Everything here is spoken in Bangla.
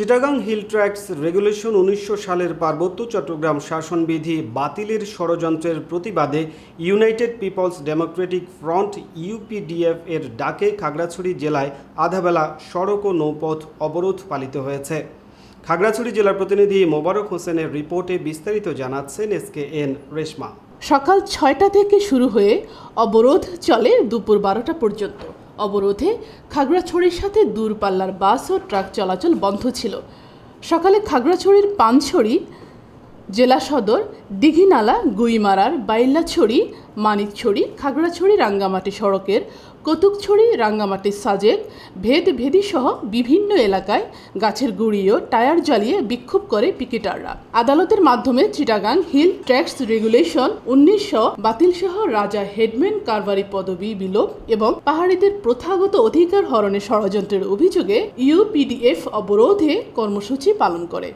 চিটাগাং হিল ট্র্যাক্স রেগুলেশন উনিশশো সালের পার্বত্য চট্টগ্রাম শাসনবিধি বাতিলের ষড়যন্ত্রের প্রতিবাদে United Peoples Democratic Front UPDF এর ডাকে খাগড়াছড়ি জেলায় আধাবেলা সড়ক ও নৌপথ অবরোধ পালিত হয়েছে। খাগড়াছড়ি জেলার প্রতিনিধি মোবারক হোসেনের রিপোর্টে বিস্তারিত জানাচ্ছেন এসকে এন রেশমা। সকাল ছয়টা থেকে শুরু হয়ে অবরোধ চলে দুপুর বারোটা পর্যন্ত। অবরোধে খাগড়াছড়ির সাথে দূরপাল্লার বাস ও ট্রাক চলাচল বন্ধ ছিল। সকালে খাগড়াছড়ির পানছড়ি জেলা সদর দিঘিনালা, গুইমারার বাইল্লাছড়ি মানিকছড়ি, খাগড়াছড়ি, রাঙ্গামাটি সড়কের, কতুকছড়ি, রাঙ্গামাটি সাজেক, ভেদ ভেদি সহ বিভিন্ন এলাকায় গাছের গুঁড়ি ও টায়ার জ্বালিয়ে বিক্ষোভ করে পিকেটাররা। আদালতের মাধ্যমে চিটাগাং হিল ট্যাক্স রেগুলেশন উনিশশো বাতিল সহ রাজা হেডম্যান কারবারি পদবি বিলোপ এবং পাহাড়িদের প্রথাগত অধিকার হরণের ষড়যন্ত্রের অভিযোগে ইউপিডিএফ অবরোধে কর্মসূচি পালন করে।